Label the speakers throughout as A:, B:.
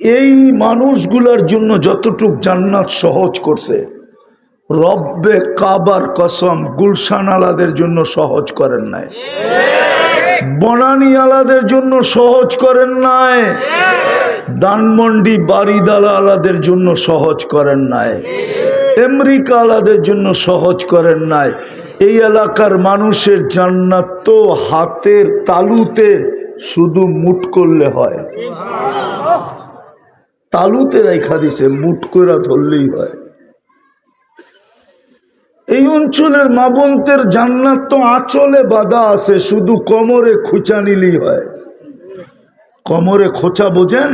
A: এই মানুষগুলার জন্য যতটুক জান্নাত সহজ করছে, রব্বে কাবার কসম গুলশান আলাদের জন্য সহজ করেন নাই। বনানি আলাদের জন্য সহজ করেন নাই। দানমন্ডি বাড়িদালা আলাদের জন্য সহজ করেন নাই। আমেরিকা আলাদের জন্য সহজ করেন নাই। এই এলাকার মানুষের জান্নাত তো হাতের তালুতে শুধু মুট করলে হয়। তালুতে রেখা দিছে, মুট করে ধরলেই হয়। এই অঞ্চলের মাবন্তের জান্নাত তো আঁচলে বাধা আছে, শুধু কোমরে খুঁচা নিলেই হয়। কোমরে খোঁচা বোঝেন?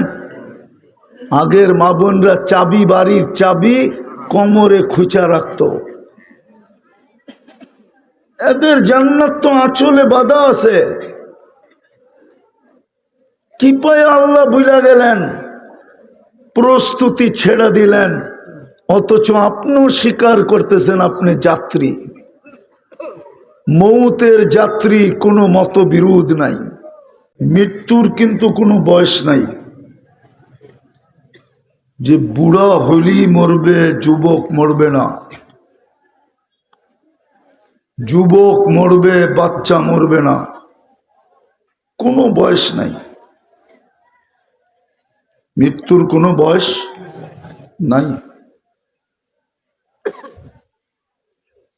A: আগের মা বোনরা চাবি, বাড়ির চাবি কোমরে খুঁচা রাখত। এদের জান্নাত তো আঁচলে বাধা আছে। কি পায় আল্লাহ বুঝা গেলেন। প্রস্তুতি ছেড়ে দিলেন। অথচ আপনিও স্বীকার করতেছেন আপনি যাত্রী। মৌতের যাত্রী কোনো মতবিরোধ নাই। মৃত্যুর কিন্তু কোনো বয়স নাই। যে বুড়া হলি মরবে, যুবক মরবে না। যুবক মরবে, বাচ্চা মরবে না। কোনো বয়স নাই। মৃত্যুর কোনো বয়স নাই।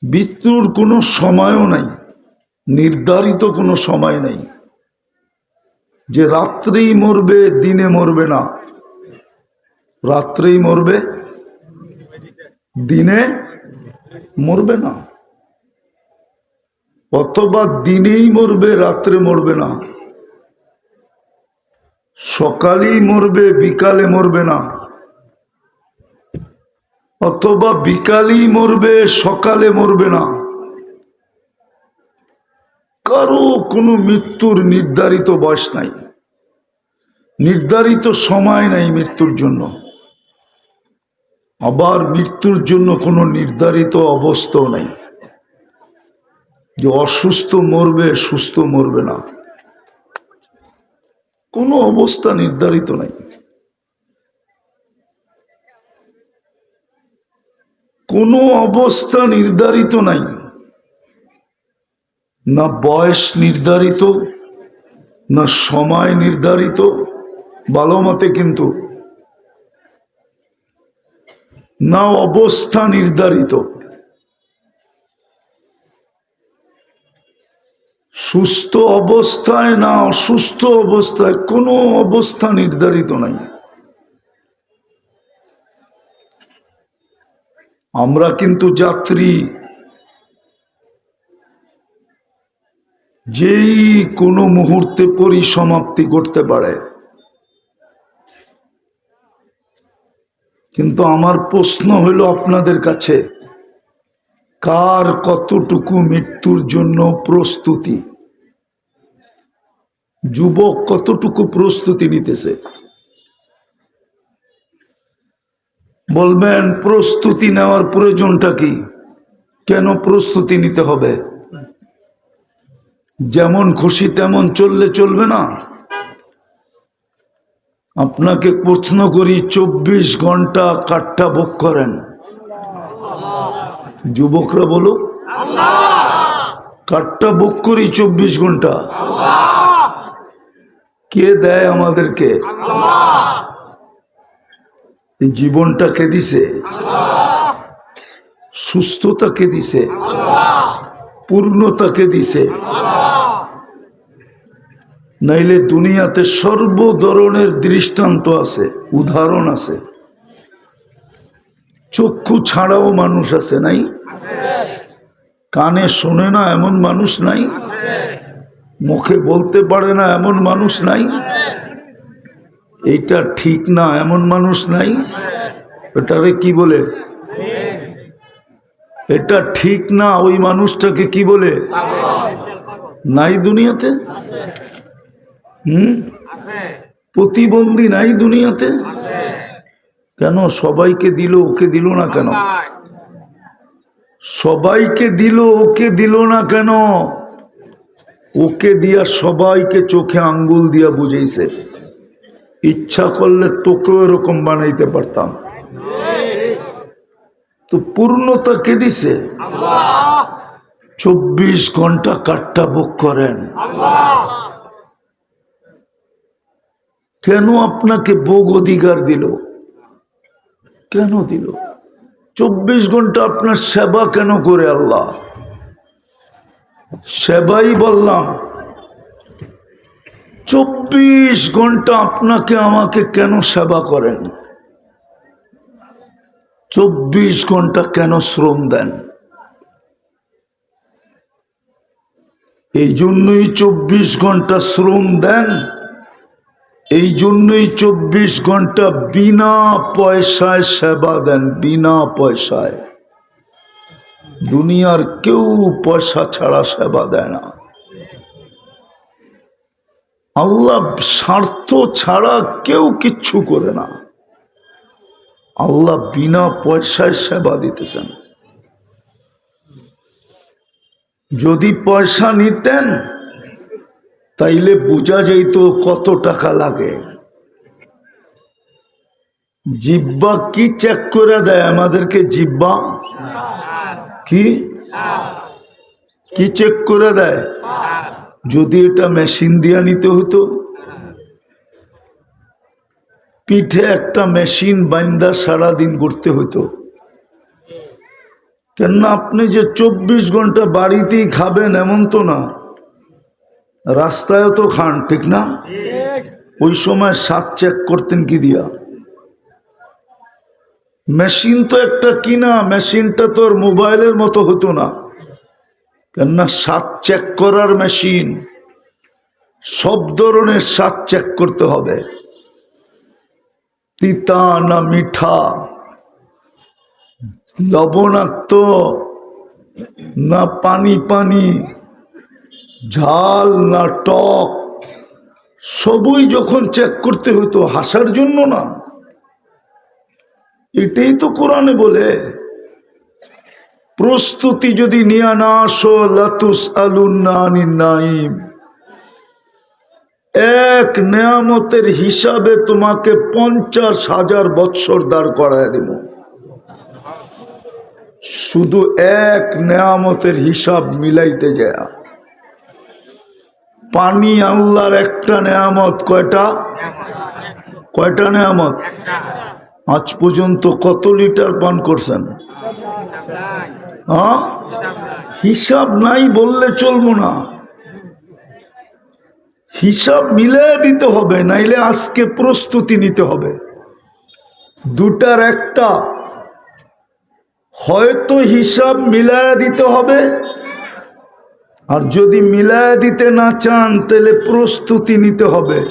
A: মৃত্যুর কোনো সময়ও নাই, নির্ধারিত কোনো সময় নাই। যে রাত্রেই মরবে, দিনে মরবে না। রাত্রেই মরবে, দিনে মরবে না। অথবা দিনেই মরবে, রাত্রে মরবে না। সকালেই মরবে, বিকালে মরবে না। অথবা বিকালেই মরবে, সকালে মরবে না। কারও কোনো মৃত্যুর নির্ধারিত বয়স নাই। নির্ধারিত সময় নাই মৃত্যুর জন্য। আবার মৃত্যুর জন্য কোনো নির্ধারিত অবস্থাও নাই। যে অসুস্থ মরবে, সুস্থ মরবে না। কোনো অবস্থা নির্ধারিত নাই। কোনো অবস্থা নির্ধারিত নাই। না বয়স নির্ধারিত, না সময় নির্ধারিত, ভালো মতে কিন্তু। না অবস্থা নির্ধারিত। সুস্থ অবস্থায় না অসুস্থ অবস্থায় কোনো অবস্থা নির্ধারিত নাই। আমরা কিন্তু যাত্রী। যেই কোনো মুহূর্তে পরিসমাপ্তি করতে পারে। কিন্তু আমার প্রশ্ন হলো আপনাদের কাছে কার কতটুকু মৃত্যুর জন্য প্রস্তুতি? যুবক কতটুকু প্রস্তুতি নিতেছে? বলবেন, প্রস্তুতি নেওয়ার প্রয়োজনটা কি? কেন প্রস্তুতি নিতে হবে? যেমন খুশি তেমন চললে চলবে না। আপনাকে প্রশ্ন করি, চব্বিশ ঘণ্টা কাঠটা ভোগ করেন। যুবকরা বলো। কাঠটা বুক করি চব্বিশ ঘণ্টা। কে দেয় আমাদেরকে? এই জীবনটাকে দিছে? সুস্থতাকে দিছে? পূর্ণতাকে দিছে? নাইলে দুনিয়াতে সর্ব ধরনের দৃষ্টান্ত আছে, উদাহরণ আছে। চক্ষু ছাড়াও মানুষ আছে নাই? কানে শোনে না এমন মানুষ নাই? মুখে বলতে পারে না এমন মানুষ নাই? এইটা ঠিক না এমন মানুষ নাই? এটারে কি বলে? এটা ঠিক না ওই মানুষটাকে কি বলে? নাই দুনিয়াতে? হুম? প্রতিবন্ধী নাই দুনিয়াতে? কেন? সবাইকে দিল ওকে দিল না কেন? সবাইকে দিল ওকে দিল না কেন? ওকে দিয়া সবাইকে চোখে আঙ্গুল দিয়া বুঝেছে ইচ্ছা করলে তোকেও এরকম বানাইতে পারতাম। তো পূর্ণতা কে দিছে? চব্বিশ ঘণ্টা কাটটা বুক করেন। কেন আপনাকে ভোগ অধিকার দিল? কেন দিল? চব্বিশ ঘণ্টা আপনার সেবা কেন করে আল্লাহ? সেবাই বললাম, চব্বিশ ঘণ্টা আপনাকে আমাকে কেন সেবা করেন? চব্বিশ ঘণ্টা কেন শ্রম দেন? এই জন্যই চব্বিশ ঘণ্টা শ্রম দেন। এই জন্যই চব্বিশ ঘণ্টা বিনা পয়সায় সেবা দেন, বিনা পয়সায়। দুনিয়ার কেউ পয়সা ছাড়া সেবা দেয় না। আল্লাহ স্বার্থ ছাড়া কেউ কিচ্ছু করে না। আল্লাহ বিনা পয়সায় সেবা দিতেছেন। যদি পয়সা নিতেন তাইলে বোঝা যেত কত টাকা লাগে। জিব্বা কি চেক করে দেয় আমাদেরকে জিব্বা কি? কি চেক করে দেয়? যদি এটা মেশিন দিয়া নিতে হতো। পিঠে একটা মেশিন বাইন্দা সারাদিন করতে হতো। কেননা আপনি যে চব্বিশ ঘণ্টা বাড়িতেই খাবেন এমন তো না। রাস্তায়ও তো খান, ঠিক না? ওই সময় স্বাদ চেক করতেন কি দিয়া? মেশিন তো একটা কিনা, মেশিনটা তোর মোবাইলের মতো হতো না। কেননা স্বাদ চেক করার মেশিন, সব ধরনের স্বাদ চেক করতে হবে। তিতা না মিঠা? লবণাক্ত না পানি পানি? ঝাল না টক, সবই যখন চেক করতে হইতো হাসার জন্য না। এটাই তো কোরআনে বলে, প্রস্তুতি যদি নিয়ে না আসো লাতুস নাইম এক নেয়ামতের হিসাবে তোমাকে পঞ্চাশ হাজার বৎসর দাঁড় করায় দেব। শুধু এক নেয়ামতের হিসাব মিলাইতে যায়। পানি আল্লাহর একটা নেয়ামত, কয়টা? কয়টা নেয়ামত? আজ পর্যন্ত কত লিটার পান করছেন? হ্যাঁ? হিসাব নাই বললে চলবো না। হিসাব মিলে দিতে হবে, নাইলে আজকে প্রস্তুতি নিতে হবে। দুটার একটা। হয়তো হিসাব মিলায়া দিতে হবে আর যদি মিলায়া দিতে না চান, তাহলে প্রস্তুতি নিতে হবে।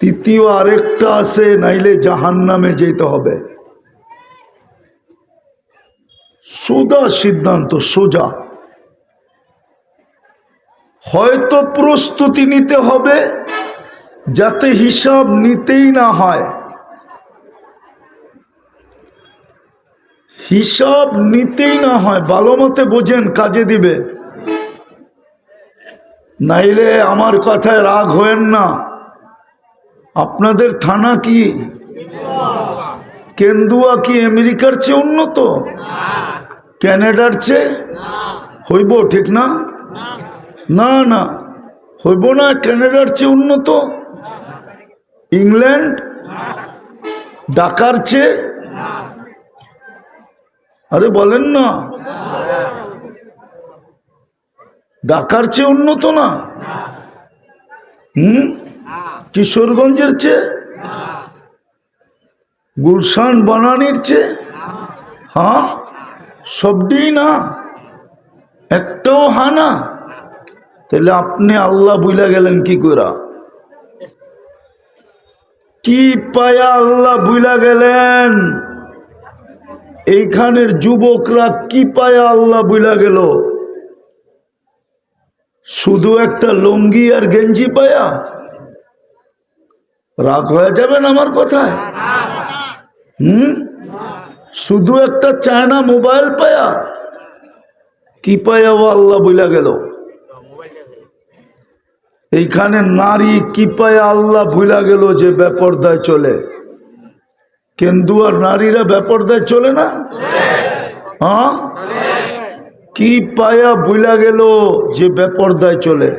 A: তৃতীয় আরেকটা আছে, নাইলে জাহান নামে যেতে হবে। সোজা সিদ্ধান্ত, সোজা। হয়তো প্রস্তুতি নিতে হবে, যাতে হিসাব নিতেই না হয়। হিসাব নিতেই না হয়, ভালো মতে বোঝেন, কাজে দিবে। নাইলে আমার কথায় রাগ হয়েন না। আপনাদের থানা কি? কেন্দুয়া কি আমেরিকার চেয়ে উন্নত? ক্যানাডার চেয়ে? হইব, ঠিক না? না না। হইব না, ক্যানাডার চেয়ে উন্নত? ইংল্যান্ড? ডাকার চেয়ে? আরে বলেন না। ঢাকার চেয়ে উন্নত না। হুম? কিশোরগঞ্জের চেয়ে? গুলশান বানানির চেয়ে? হ্যাঁ? সবটি না। একটাও হা না। তাহলে আপনি আল্লাহ বুইলা গেলেন কি করা কি পায়া আল্লাহ বুইলা গেলেন? এইখানের যুবকরা কি পায়া আল্লাহ বুইলা গেল? শুধু একটা লুঙ্গি আর গেঞ্জি পায়া? রাগ হয়ে যাবেন আমার কথায়? হুম? শুধু একটা চায়না মোবাইল পায়া? কি পায়া ও আল্লাহ বইলা গেল? এইখানে নারী কি পায় আল্লাহ ভুলা গেল যে বেপরদায় চলে? কেন্দু আর নারীরা বেপরদায় চলে না? হ্যাঁ? কি পায়া ভুলা গেল যে বেপরদায় চলে?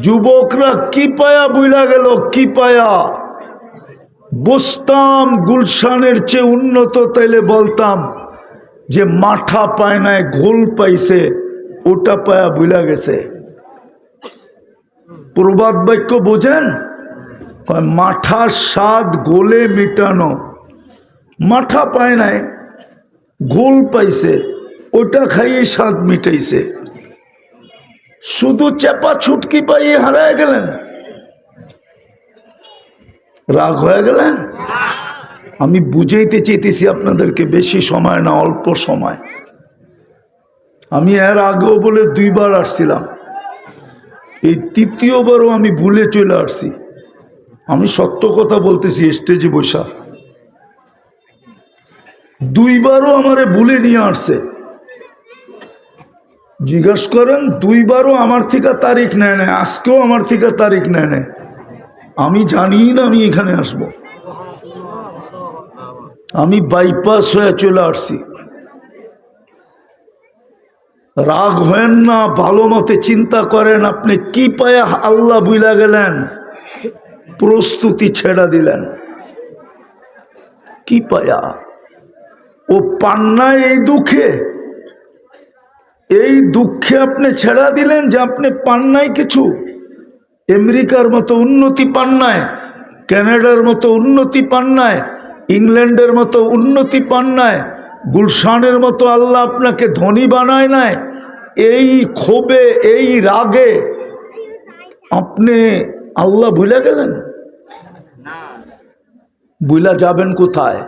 A: যুবকরা কি পায়া বুইলা গেল, কি পায়া? বসতাম গুলশানের চেয়ে উন্নত তাইলে বলতাম যে মাঠা পায় নাই, ঘোল পাইছে, ওটা পায়া বুইলা গেছে। প্রবাদ বাক্য বোঝেন? মাঠার স্বাদ গোলে মিটানো। মাঠা পায় নাই, গোল পাইছে, ওটা খাইয়ে স্বাদ মিটাইছে। শুধু চেপা ছুটকি পাইয়ে হারায় গেলেন। রাগ হয়ে গেলেন? আমি বুঝাইতে চেয়েছি আপনাদেরকে বেশি সময় না, অল্প সময়। আমি এর আগেও বলে দুইবার আসছিলাম। এই তৃতীয়বারও আমি ভুলে চলে আসছি। আমি সত্য কথা বলতেছি স্টেজে বসা দুইবারও আমারে ভুলে নিয়ে আসছে। জিজ্ঞাসা করেন, দুইবারও আমার থেকে তারিখ নেয় নেয় আজকেও আমার থেকে তারিখ নেয় নেয় আমি জানি না আমি এখানে আসব। আমি বাইপাস হয়ে চলে আসছি। রাগ হেন না, ভালো মতে চিন্তা করেন, আপনি কি পায়ে আল্লাহ বুইলা গেলেন? প্রস্তুতি ছেড়া দিলেন। কি পায়া? ও পান্না এই দুঃখে। এই দুঃখে আপনি ছেড়া দিলেন যে আপনি পান নাই কিছু। আমেরিকার মতো উন্নতি পান নাই ক্যানাডার মতো উন্নতি পান নাই, ইংল্যান্ডের মতো উন্নতি পান নাই, গুলশানের মতো আল্লাহ আপনাকে ধনী বানায় নাই। এই ক্ষোভে, এই রাগে আপনি আল্লাহ ভুলে গেলেন? বুইলা যাবেন কোথায়?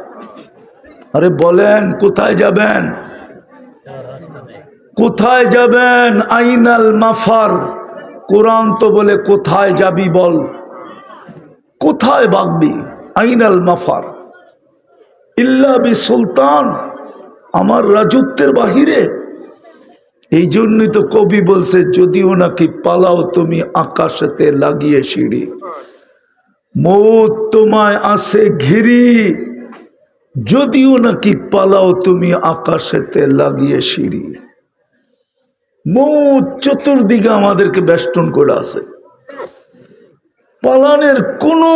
A: আরে বলেন, কোথায় যাবেন? কোথায় যাবেন? আইনাল মাফার। কোরআন তো বলে কোথায় যাবি বল? কোথায় বাগবি? আইনাল মাফার। ইল্লা বি সুলতান আমার রাজত্বের বাহিরে। এই জন্যই তো কবি বলছে, যদিও নাকি পালাও তুমি আকাশেতে লাগিয়ে সিঁড়ি। মৌত তোমায় আসে ঘিরি। যদিও নাকি পালাও তুমি আকাশেতে লাগিয়ে সিঁড়ি। মৌত চতুর্দিকে আমাদেরকে বেষ্টন করে আছে। পালানের কোনো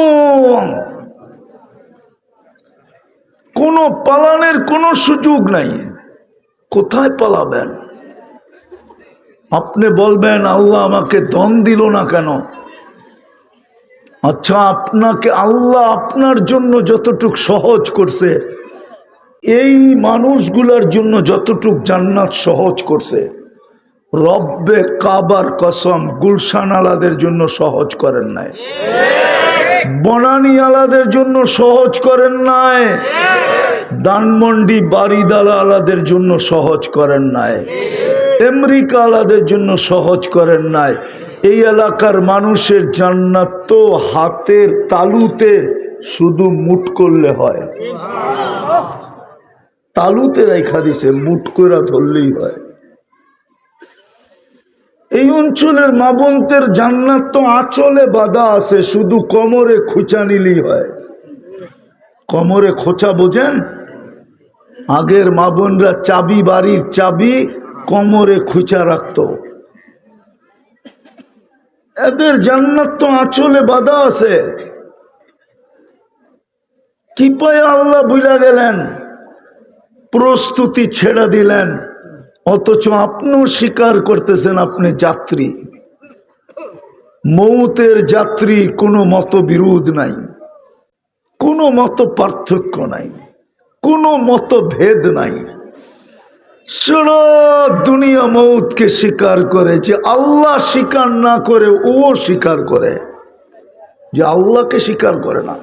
A: কোনো পালানের কোনো সুযোগ নাই। কোথায় পালাবেন? আপনি বলবেন, আল্লাহ আমাকে দন দিল না কেন? আচ্ছা আপনাকে আল্লাহ আপনার জন্য যতটুক সহজ করছে, এই মানুষগুলার জন্য যতটুক জান্নাত সহজ করছে, রব্বে কাবার কসম গুলশান আলাদের জন্য সহজ করেন নাই। বনানী আলাদের জন্য সহজ করেন নাই। দানমন্ডি বাড়িদালা আলাদের জন্য সহজ করেন নাই। আলাদের জন্য সহজ করেন নাই। এই এলাকার মানুষের জান্নাত তো হাতের তালুতে শুধু মুট করলে হয়। তালুতে রেখা দিছে মুট করে ধরলেই হয়। এই অঞ্চলের মাবন্তের জান্নাত তো আঁচলে বাধা আছে, শুধু কোমরে খুচা নিলেই হয়। কোমরে খোঁচা বোঝেন? আগের মা বোনরা চাবি, বাড়ির চাবি কোমরে খুচা রাখতো। এদের জান্নাত তো আঁচলে বাধা আছে। কি পায়ে আল্লাহ বুঝা গেলেন, প্রস্তুতি ছেড়ে দিলেন। অথচ আপনিও স্বীকার করতেছেন আপনি যাত্রী। মৌতের যাত্রী কোনো মত বিরোধ নাই, কোনো মত পার্থক্য নাই, কোনো মত ভেদ নাই। সারা দুনিয়া মৌতকে স্বীকার করে যে আল্লাহ স্বীকার না করে, ও স্বীকার করে। যে আল্লাহকে স্বীকার করে না।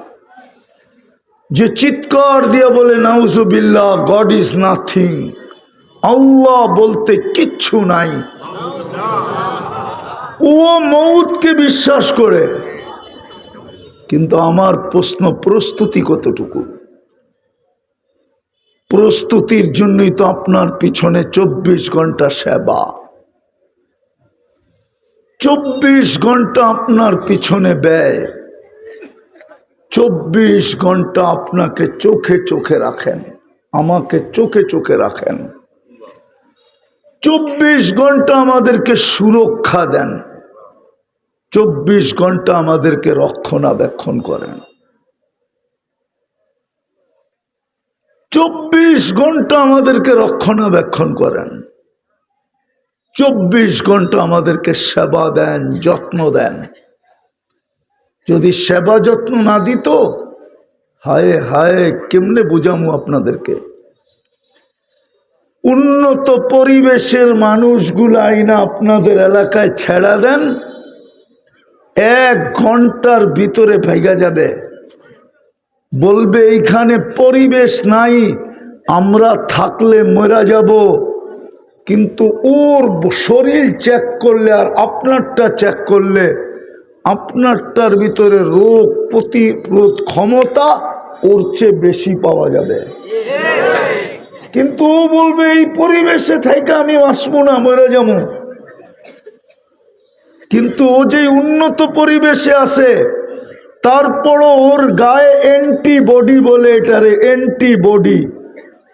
A: যে চিৎকার দিয়ে বলে নাউজুবিল্লাহ গড ইজ নাথিং আল্লাহ বলতে কিচ্ছু নাই। ও মৌতকে বিশ্বাস করে। কিন্তু আমার প্রশ্ন প্রস্তুতি কতটুকু? প্রস্তুতির জন্যই তো আপনার পিছনে চব্বিশ ঘণ্টা সেবা। চব্বিশ ঘণ্টা আপনার পিছনে ব্যয়। চব্বিশ ঘণ্টা আপনাকে চোখে চোখে রাখেন, আমাকে চোখে চোখে রাখেন। চব্বিশ ঘণ্টা আমাদেরকে সুরক্ষা দেন। চব্বিশ ঘণ্টা আমাদেরকে রক্ষণাবেক্ষণ করেন। চব্বিশ ঘণ্টা আমাদেরকে রক্ষণাবেক্ষণ করেন। চব্বিশ ঘণ্টা আমাদেরকে সেবা দেন, যত্ন দেন। যদি সেবা যত্ন না দিত, হায় হায়, কেমনে বুঝামু আপনাদেরকে? উন্নত পরিবেশের মানুষগুলো আইনা আপনাদের এলাকায় ছেড়া দেন, এক ঘণ্টার ভিতরে ভেগা যাবে। বলবে, এইখানে পরিবেশ নাই, আমরা থাকলে মরা যাব। কিন্তু ওর শরীর চেক করলে আর আপনারটা চেক করলে, আপনারটার ভিতরে রোগ প্রতিরোধ ক্ষমতা ওর চেয়ে বেশি পাওয়া যাবে। কিন্তু ও বলবে, এই পরিবেশে থেকে আমি আসব না, মরে যাব। কিন্তু ও যে উন্নত পরিবেশে আছে তারপরও ওর গায়ে অ্যান্টিবডি বলে এটারে অ্যান্টিবডি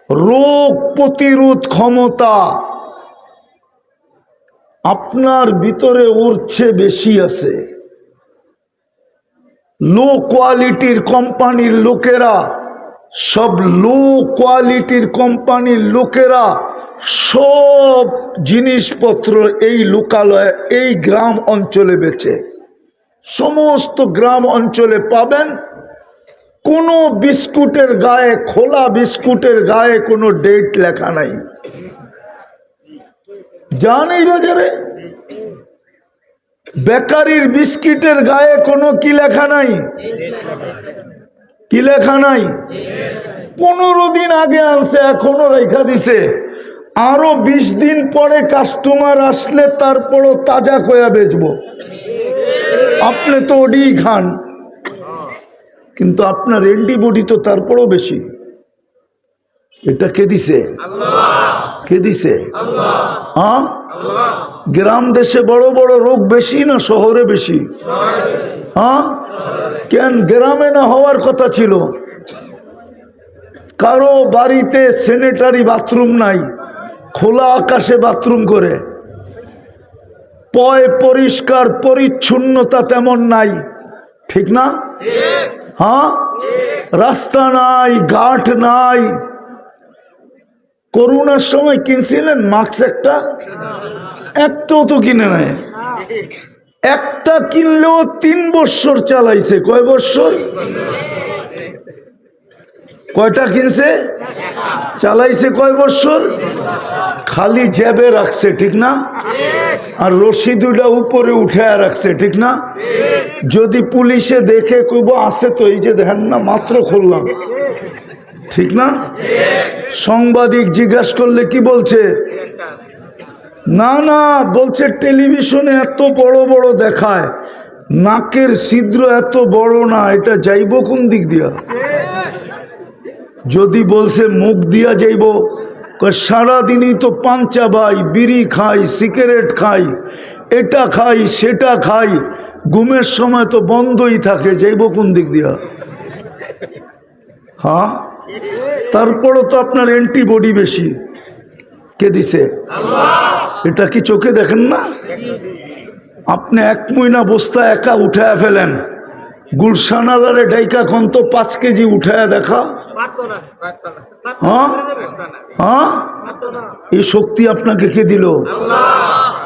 A: রোগ প্রতিরোধ ক্ষমতা। আপনার ভিতরে চেয়ে বেশি আছে। লো কোয়ালিটির কোম্পানির লোকেরা, সব লো কোয়ালিটির কোম্পানির লোকেরা, সব জিনিসপত্র এই লোকালয়ে, এই গ্রাম অঞ্চলে বেচে। সমস্ত গ্রাম অঞ্চলে পাবেন। কোনো বিস্কুটের গায়ে, খোলা বিস্কুটের গায়ে কোনো ডেট লেখা নাই। যান এই বাজারে, বেকারির বিস্কিটের গায়ে কোনো কি লেখা নাই? কি লেখা নাই? পনেরো দিন আগে আনছে, এখনও রেখা দিছে। আরও বিশ দিন পরে কাস্টমার আসলে তারপরও তাজা কয়া বেচবো। আপনি তো ওডি খান কিন্তু আপনার অ্যান্টিবডি তো তারপরও বেশি। এটা কে দিছে? কে দিছে? হ্যাঁ? গ্রাম দেশে বড় বড় রোগ বেশি না শহরে বেশি? হ্যাঁ? কেন গ্রামে না হওয়ার কথা ছিল? কারও বাড়িতে স্যানিটারি বাথরুম নাই। খোলা আকাশে বাথরুম করে। পয় পরিষ্কার পরিচ্ছন্নতা তেমন নাই। ঠিক না? হ্যাঁ? রাস্তা নাই, ঘাট নাই। করোনার সময় কিনছিলেন মাস্ক একটা? একটাও তো কিনে নেয় একটা কিনলেও তিন বৎসর চালাইছে। কয় বৎসর কয়টা কিনছে? চালাইছে কয় বৎসর খালি জ্যাবে রাখছে, ঠিক না? আর রশি দুটা উপরে উঠে রাখছে, ঠিক না? যদি পুলিশে দেখে কইব, আছে তো, এই যে দেখেন না, মাত্র খুললাম। ঠিক না? সাংবাদিক জিজ্ঞাসা করলে কি বলছে? না না, বলছে, টেলিভিশনে এত বড় বড় দেখায়। নাকের ছিদ্র এত বড় না, এটা যাইব কোন দিক দিয়া? যদি বলছে মুখ দিয়া যাইব সারাদিনই তো পাঞ্চা বাই বিড়ি খাই সিগারেট খাই এটা খাই সেটা খাই ঘুমের সময় তো বন্ধই থাকে যাইব কোন দিক দিয়া? হ্যাঁ? তারপরও তো আপনার অ্যান্টিবডি বেশি। কে দিছে? এটা কি চোখে দেখেন না? আপনি এক মহিনা বস্তা একা উঠায় ফেলেন। গুলশানাদারে ডাইকা কোন তো পাঁচ কেজি উঠায় দেখা। হ্যাঁ? হ্যাঁ? এই শক্তি আপনাকে কে দিল?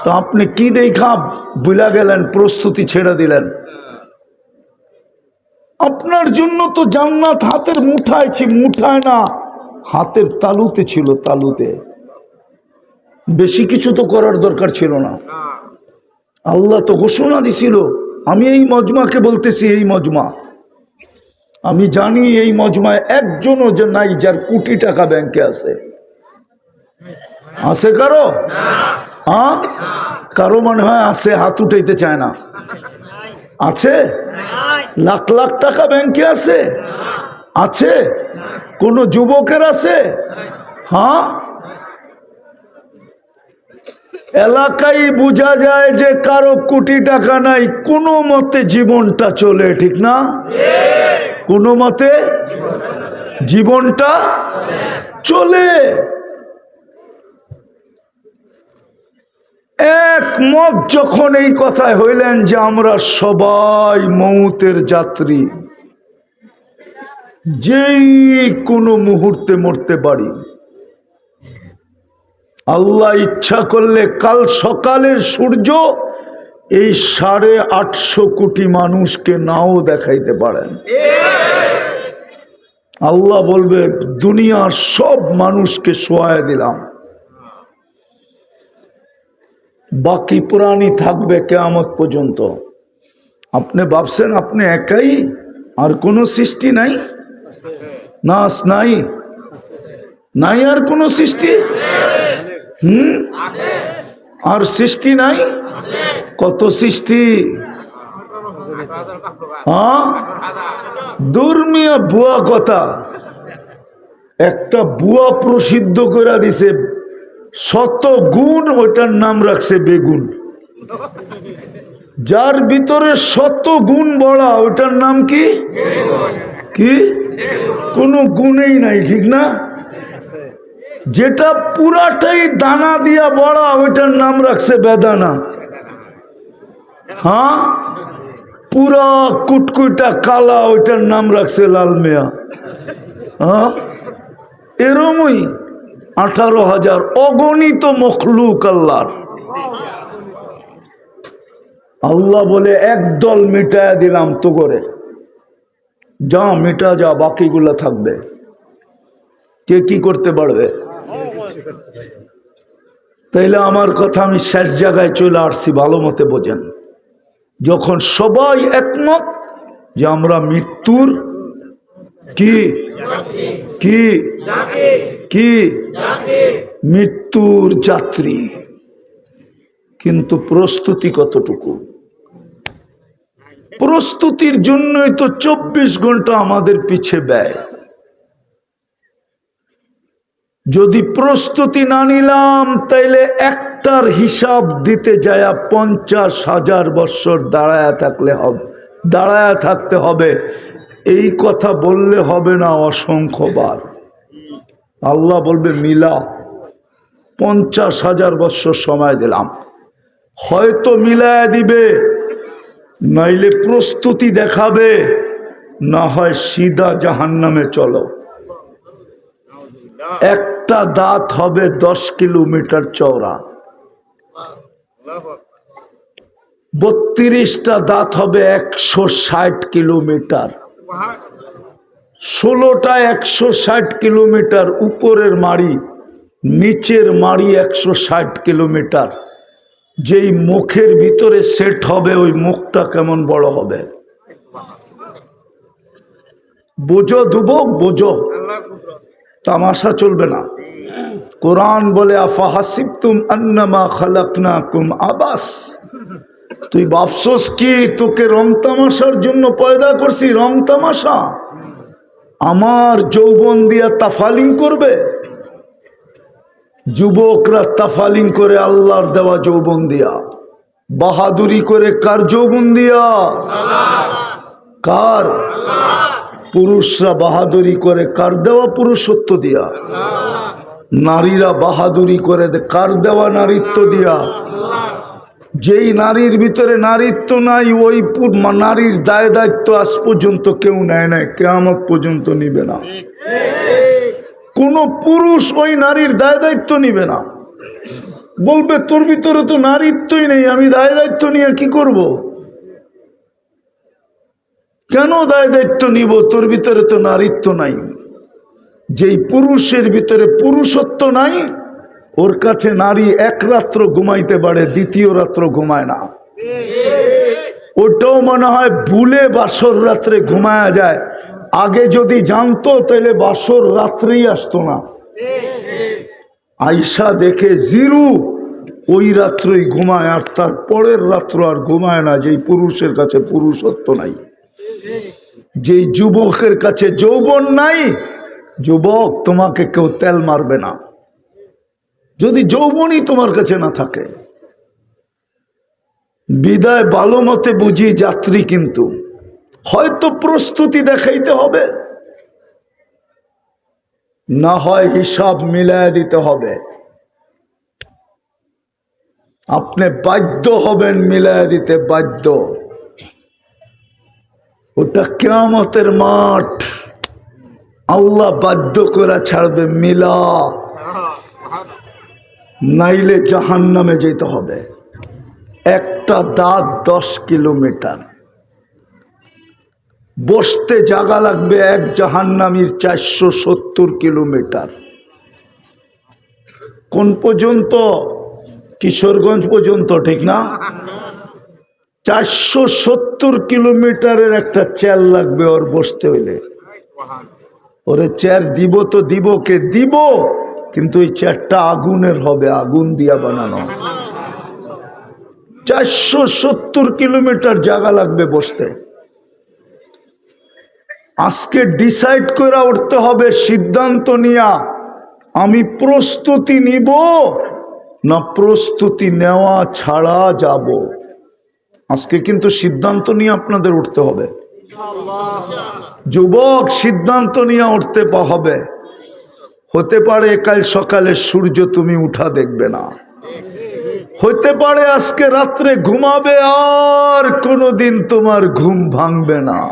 A: তো আপনি কি দেখা বুলা গেলেন, প্রস্তুতি ছেড়ে দিলেন? আপনার জন্য তো জান্নাত হাতের মুঠায় ছিল মুঠায় না, হাতের তালুতে ছিল তালুতে। বেশি কিছু তো করার দরকার ছিল না। আল্লাহ তো ঘোষণা দিছিল আমি এই মজমাকে বলতেছি, এই মজমা। আমি জানি এই মজমায় একজনও যে নাই, যার কোটি টাকা ব্যাংকে আছে। আছে কারও? হ্যাঁ কারও মনে হয় আছে, হাত উঠাইতে চায় না। আছে? লাখ লাখ টাকা ব্যাংকে আছে। আছে? কোন যুবকের আছে? হ্যাঁ? এলাকায় বোঝা যায় যে কারও কোটি টাকা নাই, কোনো মতে জীবনটা চলে, ঠিক না? কোনো মতে জীবনটা চলে। একমত যখন এই কথায় হইলেন যে আমরা সবাই মৌতের যাত্রী, যেই কোনো মুহূর্তে মরতে পারি। আল্লাহ ইচ্ছা করলে কাল সকালের সূর্য এই সাড়ে আটশো কোটি মানুষকে নাও দেখাইতে পারেন। আল্লাহ বলবে, দুনিয়ার সব মানুষকে শোয়ায় দিলাম। বাকি প্রাণী থাকবে কেয়ামত পর্যন্ত। আপনি ভাবছেন আপনি একাই, আর কোনো সৃষ্টি নাই? নাস নাই? নাই আর কোনো সৃষ্টি? হুম? আর সৃষ্টি নাই? কত সৃষ্টি? হ্যাঁ? দুর্মিয়া বুয়া কথা। একটা বুয়া প্রসিদ্ধ করে দিছে শত গুণ ওইটার নাম রাখছে বেগুন। যার ভিতরে শত গুণ বড়া ওইটার নাম কি? কি? কোনো গুণেই নাই ঠিক না? যেটা পুরাটাই দানা দিয়া বড়া, ওইটার নাম রাখছে বেদানা। হ্যাঁ? পুরা কুটকুটা কালা, ওইটার নাম রাখছে লাল মেয়া। হ্যাঁ? এরমই আঠারো হাজার অগণিত মখলুক আল্লাহর। আল্লাহ বলে একদল মিটায়া দিলাম তো করে। যা মিটা যা, বাকিগুলো থাকবে। কে কি করতে পারবে? তাইলে আমার কথা আমি শেষ জায়গায় চলে আসছি, ভালো মতে বোঝেন। যখন সবাই একমত যে আমরা মৃত্যুর কি? কি? কি? মৃত্যুর যাত্রী। কিন্তু প্রস্তুতি কতটুকু? প্রস্তুতির জন্যই তো চব্বিশ ঘণ্টা আমাদের পিছে ব্যয়। যদি প্রস্তুতি না নিলাম, তাইলে একটার হিসাব দিতে যায় পঞ্চাশ হাজার বৎসর দাঁড়ায়া থাকলে হবে, দাঁড়ায়া থাকতে হবে। এই কথা বললে হবে না অসংখ্যবার। আল্লাহ বলবে, মিলা, পঞ্চাশ হাজার বৎসর সময় দিলাম। হয়তো মিলায় দিবে, নাইলে প্রস্তুতি দেখাবে, না হয় সিধা জাহান্নামে চলো। একটা দাঁত হবে দশ কিলোমিটার চওড়া। বত্রিশটা দাঁত হবে একশো ষাট কিলোমিটার। ষোলোটা একশো ষাট কিলোমিটার উপরের মাড়ি, নিচের মাড়ি একশো ষাট কিলোমিটার। যেই মুখের ভিতরে সেট হবে, ওই মুখটা কেমন বড় হবে? বোঝো দুবক, বোঝো। তামাশা চলবে না। কোরআন বলে আফাহাসিব তুম আন্নামা খালাকনা কুম আবাস। তুই ভাবছস কি? তোকে রং তামাশার জন্য পয়দা করছি, রং তামাশা? আমার যৌবন দিয়া তাফালিং করবে? যুবকরা তাফালিং করে আল্লাহর দেওয়া যৌবন দিয়া। বাহাদুরি করে কার যৌবন দিয়া? কার? পুরুষরা বাহাদুরি করে, কার দেওয়া পুরুষত্ব দিয়া? নারীরা বাহাদুরি করে, কার দেওয়া নারীত্ব দিয়া? যেই নারীর ভিতরে নারীত্ব নাই, ওই নারীর দায় দায়িত্ব আজ পর্যন্ত কেউ নেয় নাই, কেয়ামত পর্যন্ত নিবে না। কোন পুরুষ ওই নারীর দায় দায়িত্ব নিবে না। বলবে, তোর ভিতরে তো নারীত্বই নেই, আমি দায় দায়িত্ব নিয়ে কি করব। কেন দায় দায়িত্ব নিব? তোর ভিতরে তো নারীত্ব নাই। যেই পুরুষের ভিতরে পুরুষত্ব নাই, ওর কাছে নারী এক রাত্র ঘুমাইতে পারে, দ্বিতীয় রাত্র ঘুমায় না। ওটাও মনে হয় ভুলে বাসর রাত্রে ঘুমায়া যায়। আগে যদি জানতো, তাহলে বাসর রাত্রেই আসতো না। আইসা দেখে জিরু, ওই রাত্রই ঘুমায়, আর তার পরের রাত্র আর ঘুমায় না, যেই পুরুষের কাছে পুরুষত্ব নাই। যেই যুবকের কাছে যৌবন নাই, যুবক তোমাকে কেউ তেল মারবে না। যদি যৌবনই তোমার কাছে না থাকে, বিদায় ভালো মতে বুঝি যাত্রী কিন্তু, হয়তো প্রস্তুতি দেখাইতে হবে, না হয় হিসাব মিলায় দিতে হবে। আপনি বাধ্য হবেন মিলায় দিতে বাধ্য। ওটা কেয়ামতের মাঠ। আল্লাহ বাধ্য করে ছাড়বে মিলা। নাইলে জাহান নামে যেতে হবে। একটা দাঁত দশ কিলোমিটার। বসতে জাগা লাগবে এক জাহান্নামীর চারশো সত্তর কিলোমিটার। কোন পর্যন্ত? কিশোরগঞ্জ পর্যন্ত, ঠিক না? চারশো সত্তর কিলোমিটারের একটা চেয়ার লাগবে ওর বসতে হইলে। ওরে চেয়ার দিব তো দিব কে দিব, কিন্তু ওই চেয়ারটা আগুনের হবে, আগুন দিয়া বানানো। চারশো সত্তর কিলোমিটার জায়গা লাগবে বসতে। আজকে ডিসাইড করে উঠতে হবে সিদ্ধান্ত নিয়া, আমি প্রস্তুতি নিব না প্রস্তুতি নেওয়া ছাড়া যাব? আজকে কিন্তু সিদ্ধান্ত নিয়ে আপনাদের উঠতে হবে। যুবক, সিদ্ধান্ত নিয়ে উঠতে হবে। হতে পারে কাল সকালে সূর্য তুমি উঠা দেখবে না। হতে পারে আজকে রাত্রে ঘুমাবে আর কোনোদিন তোমার ঘুম ভাঙবে না।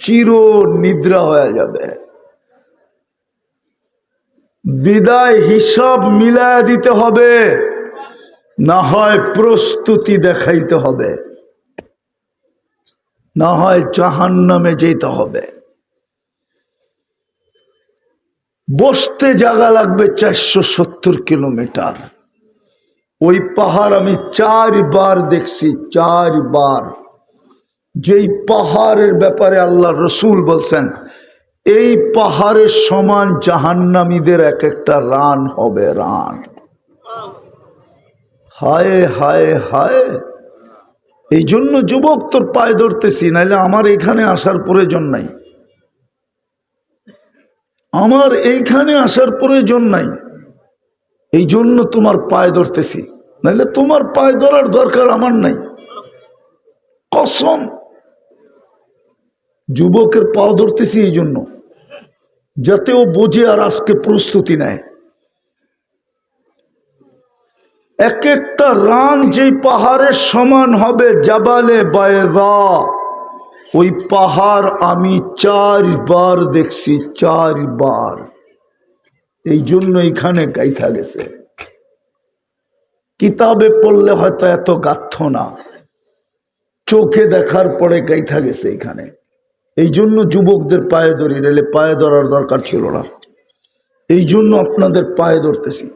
A: চির নিদ্রা হয়ে যাবে। বিদায় হিসাব মিলায় দিতে হবে। না হয় প্রস্তুতি দেখাইতে হবে। না হয় জাহান নামে যেতে হবে। বসতে জায়গা লাগবে চারশো সত্তর কিলোমিটার। ওই পাহাড় আমি চারবার দেখছি, চারবার। যেই পাহাড়ের ব্যাপারে আল্লাহ রসুল বলছেন, এই পাহাড়ের সমান জাহান্নামীদের এক একটা রান হবে, রান। হায় হায় হায়। এই জন্য যুবক তোর পায়ে ধরতেছি, নাইলে আমার এখানে আসার প্রয়োজন নাই। আমার এইখানে আসার প্রয়োজন নাই। এই জন্য তোমার পায়ে ধরতেছি, নাইলে তোমার পায়ে ধরার দরকার আমার নাই। কসম। যুবকের পাও ধরতেছি এই জন্য, যাতে ও বোঝে আর আজকে প্রস্তুতি নেয়। এক একটা রান যেই পাহাড়ের সমান হবে জাবালে বায়দা। ওই পাহাড় আমি চারবার দেখছি, চারবার। এই জন্য এখানে গাইথা গেছে। কিতাবে পড়লে হয়তো এত গাথ্য না। চোখে দেখার পরে গাইথা গেছে এখানে। এই জন্য যুবকদের পায়ে ধরি রেলে পায়ে ধরার দরকার ছিল না। এই জন্য আপনাদের পায়ে ধরতেছি।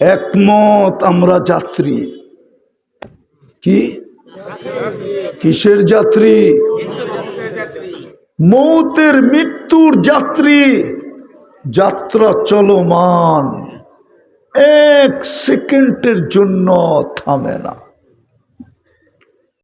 A: একমত আমরা যাত্রী। কি? কিসের যাত্রী? মৌতের মৃত্যুর যাত্রী। যাত্রা চলমান। এক সেকেন্ডের জন্য থামে না।